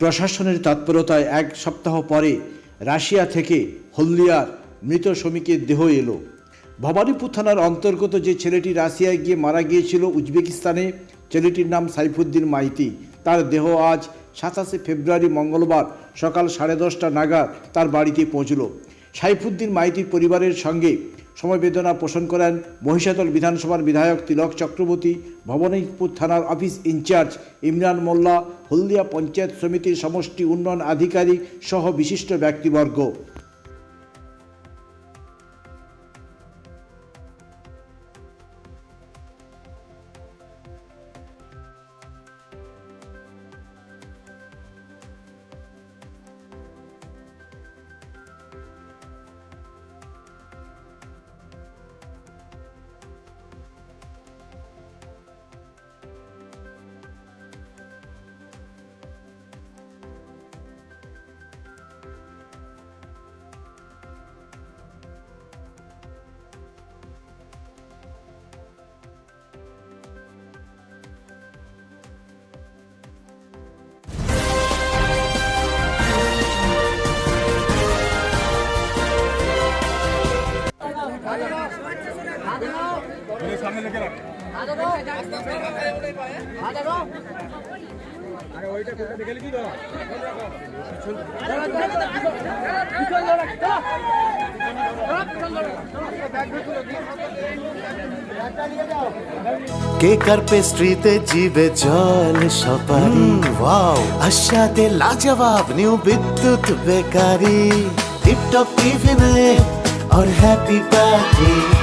প্রশাসনের তৎপরতায় এক সপ্তাহ পরে রাশিয়া থেকে হলদিয়ার মৃত শ্রমিকের দেহ এলো। ভবানীপুর থানার অন্তর্গত যে ছেলেটি রাশিয়ায় গিয়ে মারা গিয়েছিল উজবেকিস্তানে, ছেলেটির নাম সাইফুদ্দিন মাইতি। তার দেহ আজ সাতাশে ফেব্রুয়ারি মঙ্গলবার সকাল সাড়ে দশটা নাগাদ তার বাড়িতে পৌঁছল। সাইফুদ্দিন মাইতির পরিবারের সঙ্গে সমবেদনা পোষণ করেন মহিষাতল বিধানসভার বিধায়ক তিলক চক্রবর্তী, ভবনীপুর থানার office in charge Imran Molla, Haldia panchayat সমিতির সমষ্টি উন্নয়ন আধিকারিক সহ বিশিষ্ট ব্যক্তিবর্গ। কেক আর পেস্ট্রিতে জিবে জল সপারি ওয়াও আশাতে লাজবাব নিউ বিদ্যুৎ বেকারি টিপটপ টিফিনে और हैप्पी पार्टी